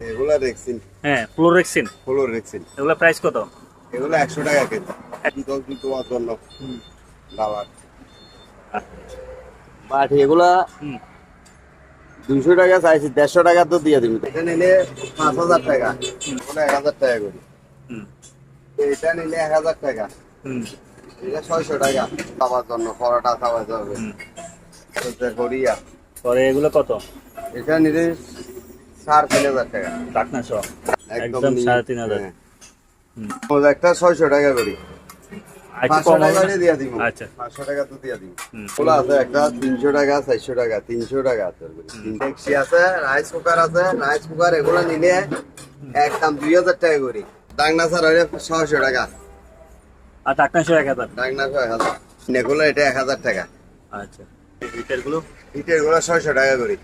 এগুলা রেক্সিন হ্যাঁ ফ্লোরেক্সিন হলো রেক্সিন এগুলো প্রাইস কত? এগুলো একশো টাকা কেজি। দশ দুটো তোমার জন্য। দাবার। বাট এগুলা হুম। দুইশো টাকা চাইছি দেড়শো টাকা তো দিয়ে দিবি। এটা নিলে পাঁচ হাজার টাকা। ওটা এক হাজার টাকা করি। হুম। এটা নিলে এক হাজার টাকা। হুম। এটা ছয়শো টাকা খাবার জন্য পরোটা খাওয়া যাবে। করিয়া। পরে এগুলো কত? এটা নিলে সাড়ে তিন হাজার টাকা ডাকনা সহ একদম সাড়ে তিন হাজার। হ্যাঁ। একটা ছয়শো টাকা করি। আচ্ছা। তিনশো টাকা চারশো টাকা তিনশো টাকা আছে রাইস কুকার আছে রাইস কুকার এগুলো নিলে একদম দুই হাজার টাকা করি। স্যার হলে ছয়শো টাকা। আর ডাকনা এক হাজার? ডাংনা ছয় হাজার। এগুলো এটা এক হাজার টাকা। আচ্ছা। গুলো? গুলো ছয়শো টাকা করি।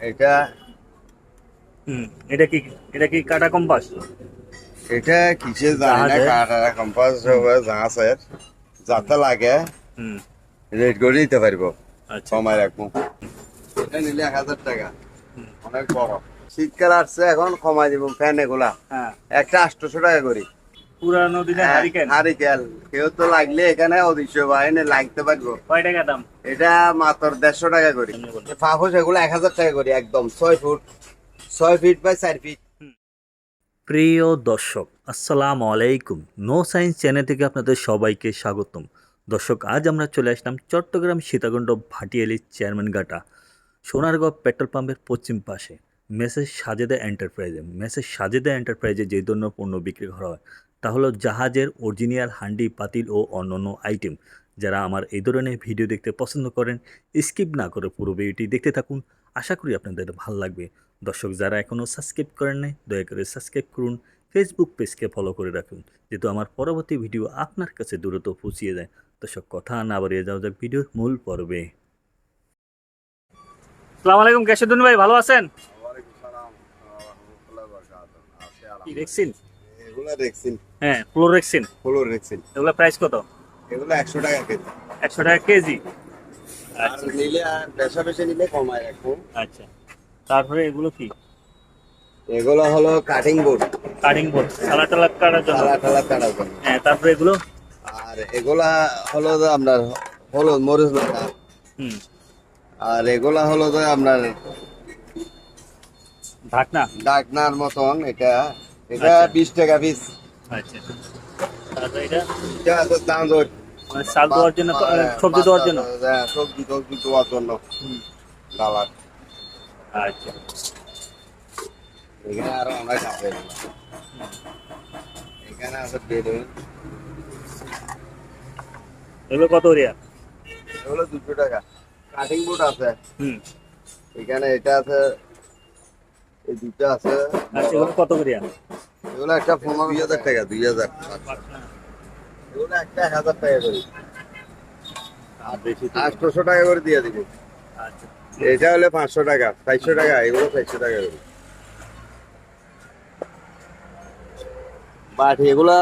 এটা হুম এটা কি এটা কি কাটা কম্পাস? এটা কিসে জানি না? কাটারা কম্পাস হবে জাহাজের। যাতে লাগে হুম। রেট করে দিতে পারব। আচ্ছা। কমায় রাখব। এটা নিলে এক হাজার টাকা। অনেক বড়। শীতকাল আসছে এখন কমাই দিব ফ্যান এগুলা। হ্যাঁ। একটা আটশোশো টাকা করি। পুরানো দিনের হারিকেন হারিকেল কেউ তো লাগলে এখানে অদৃশ্য বাহিনী লাগতে পারব। কয় টাকা দাম? এটা মাত্র দেড়শো টাকা করি। পাপোশ এগুলো এক হাজার টাকা করি একদম। ছয় ফুট ছয় ফিট বাই চার ফিট। প্রিয় দর্শক আসসালামু আলাইকুম। নো সায়েন্স চ্যানেল থেকে আপনাদের সবাইকে স্বাগতম। দর্শক আজ আমরা চলে আসলাম চট্টগ্রাম সীতাকুণ্ড ভাটিয়ালি চেয়ারম্যান ঘাটা সোনারগাঁও পেট্রোল পাম্পের পশ্চিম পাশে। মেসেজ সাজেদা এন্টারপ্রাইজে। মেসেজ সাজেদা এন্টারপ্রাইজে যে ধরনের পণ্য বিক্রি করা হয় তা হলো জাহাজের অরিজিনাল হান্ডি পাতিল ও অন্যান্য আইটেম যারা আমার এই ধরনের ভিডিও দেখতে পছন্দ করেন স্কিপ না করে পুরো ভিডিওটি দেখতে থাকুন। আশা করি আপনাদের ভালো লাগবে। দর্শক যারা এখনও সাবস্ক্রাইব করেন নাই দয়া করে সাবস্ক্রাইব করুন। ফেসবুক পেজকে ফলো করে রাখুন যেহেতু আমার পরবর্তী ভিডিও আপনার কাছে দ্রুত পৌঁছিয়ে যায় দর্শক কথা না বাড়িয়ে যাওয়া যাক ভিডিওর মূল পর্বে। সালাম আলাইকুম কেশবদুন ভাই ভালো আছেন? রেক্সিন এগুলো রেক্সিন হ্যাঁ ফ্লোরেক্সিন হলো রেক্সিন এগুলো প্রাইস কত? এগুলো একশো টাকা কেজি। একশো টাকা কেজি? আর আচ্ছা। নিলে আর বেশা বেশি নিলে কমায় রাখব। আচ্ছা। তারপরে এগুলো কি? এগুলো হলো cutting board cutting board salad টালাদ কাটার জন্য। টালা টালা কাটার জন্য। হ্যাঁ তারপরে এগুলো? আর এগুলা হলো যে আপনার হলুদ মরিচ বাটা হুম। আর এগুলা হলো যে আপনার ঢাকনা? ডাকনার মতন এটা। এটা আচ্ছা। বিশ টাকা পিস আচ্ছা। তারপরে এটা এটা আছে মানে দেওয়ার জন্য সবজি দেওয়ার জন্য? হ্যাঁ সবজি টবজি দেওয়ার জন্য। ডালার আচ্ছা। এখানে আরও অনেক আছে এখানে আছে বেলুন। এগুলো কত রিয়া এগুলো দুশো টাকা। কাটিং বোর্ড আছে। হুম। এখানে এটা আছে এই দুটো আছে। আচ্ছা এগুলো কত রিয়া এগুলো একটা পনেরো দুই হাজার টাকা দুই হাজার এগুলো একটা এক হাজার টাকা করে। আর বেশি তো- আটশোশো টাকা করে দিয়ে দিব। আচ্ছা। এটা হলে পাঁচশো টাকা চারশো টাকা এগুলো চারশো টাকা করে। বাট এগুলা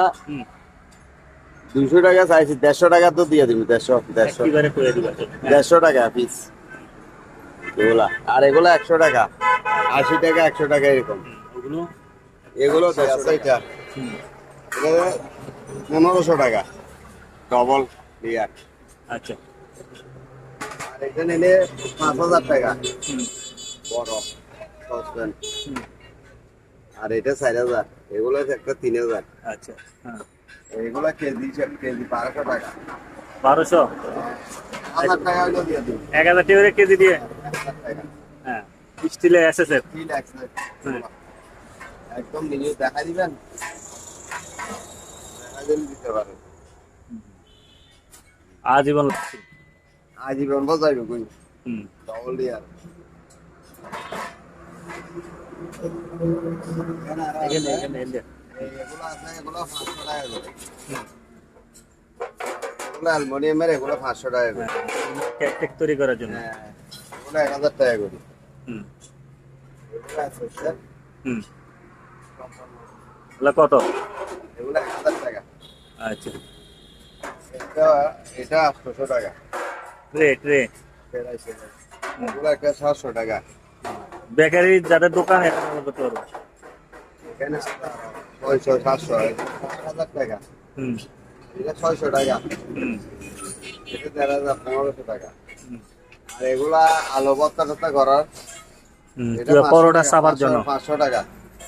দুইশো টাকা চাইছি দেড়শো টাকা তো দিয়ে দিবি দেড়শো দেড়শো। দেড়শো টাকা পিস এগুলা আর এগুলা একশো টাকা আশি টাকা একশো টাকা এরকম। ওগুলো এগুলো এটা এগুলো পনেরোশো টাকা। ডবল লেয়ার আচ্ছা। আর এটা নিলে পাঁচ হাজার টাকা। হুম। বড় সসপ্যান। আর এটা চার হাজার। এগুলো একটা তিন হাজার। আচ্ছা হ্যাঁ। এগুলো কেজি কেজি বারোশো টাকা। বারোশো? হাজার টাকা দিয়ে দিন। এক হাজার টাকা কেজি দিয়ে? হ্যাঁ। এসএসএফ? থ্রি ল্যাক্স হ্যাঁ। একদম নিজে দেখা দিবেন? দেখা দিলে দিতে পারেন আজীবন আজীবন বজাইবে কই হুম। ডবল ইয়ার এখানে এখানে এখানে এগুলো আছে এগুলো পাঁচশো টাকা করে। এগুলো অ্যালমোনিয়ামের এগুলো টাকা করে। হ্যাঁ, কেক টেক তৈরি করার জন্য। হ্যাঁ এগুলো এক হাজার টাকা করে। হুম। এগুলো আছে স্যার। হুম। এগুলো কত? এগুলো হাজার টাকা। আচ্ছা। এটা এটা আটশোশো টাকা। ট্রে ট্রে এগুলো একটা সাতশো টাকা। বেকারি যাদের দোকান এখানে ছয়শো সাতশো হাজার টাকা। হুম। এটা ছয়শো টাকা। হুম। এটা দেড় হাজার পনেরোশো টাকা। আর এগুলা আলো ভর্তা টর্তা করার। এটা পরোটা চাপার জন্য। পাঁচশো টাকা।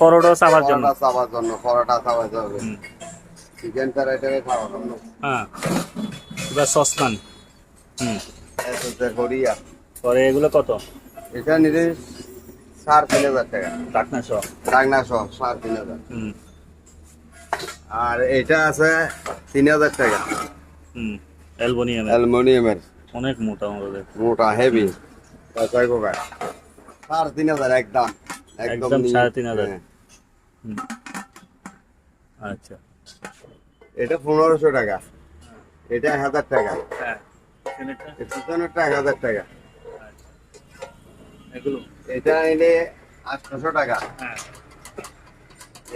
পরোটা চাপার জন্য। চাপার জন্য পরোটা চাপার জন্য। চিকেন ফ্রাইডারে খাওয়ার জন্য হ্যাঁ এবার সসপ্যান। হুম। হরিয়া পরে এগুলো কত? এটা নিলে সাড়ে তিন হাজার টাকা। ডাকনা সহ। ডাকনা সহ সাড়ে তিন হাজার। হুম। আর এটা আছে তিন হাজার টাকা। হুম। অ্যালবোনিয়াম অ্যালুমিনিয়ামের। অনেক মোটা আমাদের মোটা হেভি সাড়ে তিন হাজার একদম। একদম সাড়ে তিন হাজার। আচ্ছা। এটা পনেরোশো টাকা। এটা এক হাজার টাকা। হ্যাঁ। পিছনেরটা এক হাজার টাকা। এটা নিলে আটশোশো টাকা। হ্যাঁ।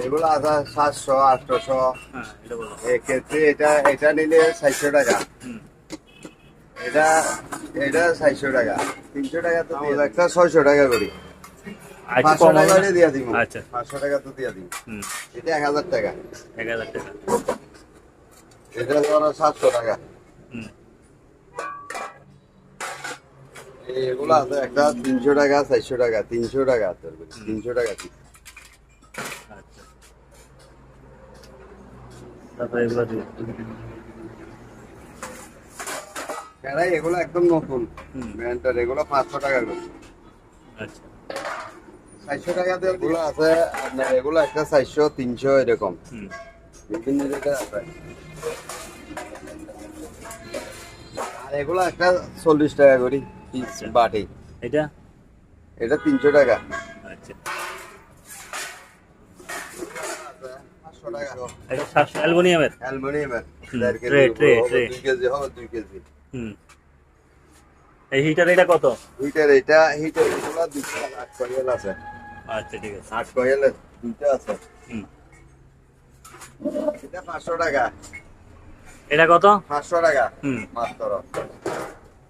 এগুলো আছে সাতশো আটশোশো। হ্যাঁ এক্ষেত্রে এটা এটা নিলে চারশো টাকা। এটা এটা চারশো টাকা। তিনশো টাকা তো একটা ছয়শো টাকা করি। আচ্ছা পাঁচশো টাকা দিয়ে দিব। আচ্ছা। পাঁচশো টাকা তো দিয়ে দিব। এটা এক হাজার টাকা। এক হাজার টাকা। এটা ধরো সাতশো টাকা। হুম। এগুলো আছে একটা তিনশো টাকা চারশো টাকা তিনশো টাকা তিনশো টাকা। আচ্ছা। এগুলো একদম নতুন। ব্র্যান্ডের এগুলো পাঁচশো টাকা করে। আচ্ছা। চারশো টাকাতে এগুলো আছে আপনার এগুলো একটা চারশো তিনশো এরকম। বিভিন্ন জায়গায় আছে। আর এগুলো একটা চল্লিশ টাকা করি পিস আচ্ছা। বাটি। এটা? এটা তিনশো টাকা। আচ্ছা। টাকা। অ্যালুমিনিয়ামের? কেজি হবে, tray। দুই কেজি হবে দুই কেজি। হুম। এই হিটার এটা কত? হিটার এটা হিটার এগুলো দুইটা আট কয়েল আছে। আচ্ছা ঠিক আছে। আট কয়েল দুইটা আছে। হুম। এটা পাঁচশো টাকা। এটা কত? পাঁচশো টাকা। হুম। মাত্র।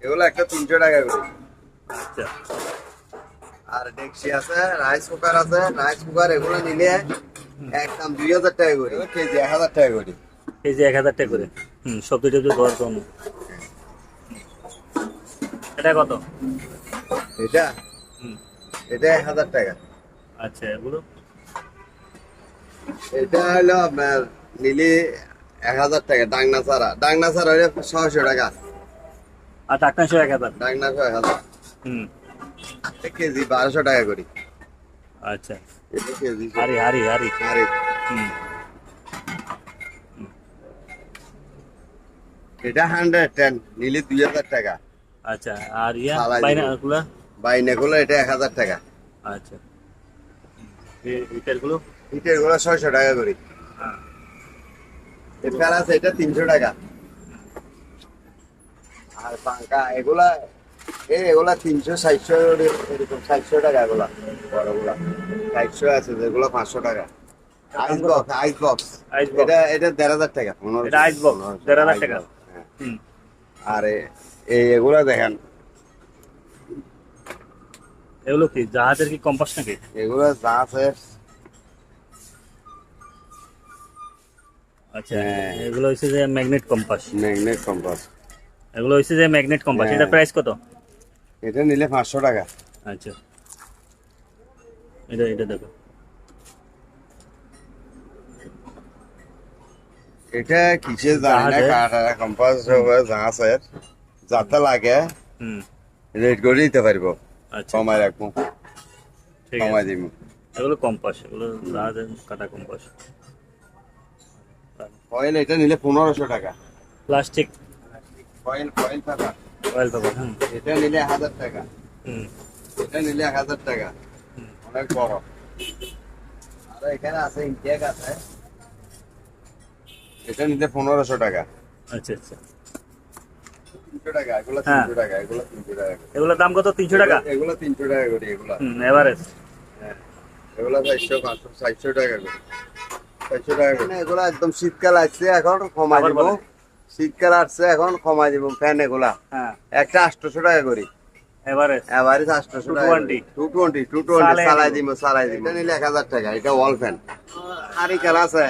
এগুলো একটা তিনশো টাকা করে। আচ্ছা। আর ডেক্সি আছে রাইস কুকার আছে। রাইস কুকার এগুলো নিলে একদম দুই হাজার টাকা করে। কেজি এক হাজার টাকা করে। এই যে এক হাজার টাকা করে। হুম সবজি টবজি ধোয়ার কম। এটা কত? এটা? হুম। এটা এক হাজার টাকা। আচ্ছা এগুলো এটা হলো আপনার নিলে এক হাজার টাকা ডাংনা ছাড়া ডাংনা ছাড়া হলে ছয়শো টাকা। আর টাকনা সহ এক হাজার। ডাংনা ছয় হাজার। হুম। কেজি বারোশো টাকা করে। আচ্ছা। কেজি। হারি হারি হারি আরে হুম। এটা হান্ড্রেড টেন নিলে দুই হাজার টাকা। আচ্ছা আর ইয়া সালাই বাইনা বাইনাগুলো এটা এক হাজার টাকা। আচ্ছা। ছয়শো টাকা করে। হ্যাঁ। আছে এটা তিনশো টাকা। আর পাঙ্কা এগুলা এ এগুলা তিনশো ষাটশো এরকম ষাটশো টাকা এগুলা বড়গুলা। ষাটশো আছে যেগুলো পাঁচশো টাকা। আইস বক্স আইস বক্স এটা এটা দেড় হাজার টাকা দেড় হাজার টাকা। আর এই এগুলা দেখেন এগুলো কি জাহাজের কি কম্পাস নাকি? এগুলা আছে আচ্ছা হ্যাঁ। এগুলো হচ্ছে যে ম্যাগনেট কম্পাস ম্যাগনেট কম্পাস এগুলো হচ্ছে যে ম্যাগনেট কম্পাস হ্যাঁ। এটা প্রাইস কত? এটা নিলে পাঁচশো টাকা। আচ্ছা। এটা এটা দেখো। এটা কিসে জানি না জাহাজের? কাটা কম্পাস জাহাজের। যাতে লাগে হুম। রেড করে দিতে পারব। আচ্ছা। কমাই রাখব। ঠিক আছে। দিব। এগুলো কম্পাস এগুলো কাটা কম্পাস কয়েল এটা নিলে পনেরোশো টাকা। প্লাস্টিক কয়েল কয়েল টাকা অয়েল পেপার হুম। এটা নিলে হাজার টাকা। হুম। এটা নিলে এক হাজার টাকা। অনেক বড়। আর এখানে আছে ইনটেক আছে। এটা নিলে পনেরোশো টাকা। আচ্ছা আচ্ছা। টাকা এগুলো হ্যাঁ। তিনশো টাকা এগুলো তিনশো টাকা এগুলোর দাম কত? তিনশো টাকা? এগুলো তিনশো টাকা করে এগুলো। এভারেজ। হ্যাঁ এগুলো চারশো পাঁচশো চারশো টাকা করে। চারশো টাকা করে। এগুলো একদম শীতকাল আসছে এখন কমাই আবার দিব। শীতকাল আসছে এখন কমাই দিব ফ্যান এগুলা। হ্যাঁ। একটা আটশোশো টাকা করি। এভারেজ। এবারে আটশোশো টাকা টু টোয়েন্টি। টু টোয়েন্টি দিব। এটা নিলে এক হাজার টাকা এটা ওয়াল ফ্যান হারিকেল আছে।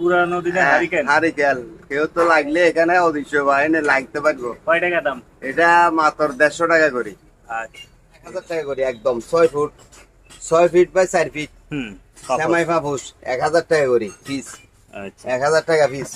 পুরানো দিনের হ্যাঁ, হারিকেন হারিকেল কেউ তো লাগলে এখানে অদৃশ্য বাহিনী লাগতে পারব। কয় টাকা দাম? এটা মাত্র দেড়শো টাকা করি। আচ্ছা। এক হাজার টাকা করি একদম। ছয় ফুট। ছয় ফিট বাই চার ফিট। হুম ফাফুস এক হাজার টাকা করি পিস আচ্ছা। এক হাজার টাকা পিস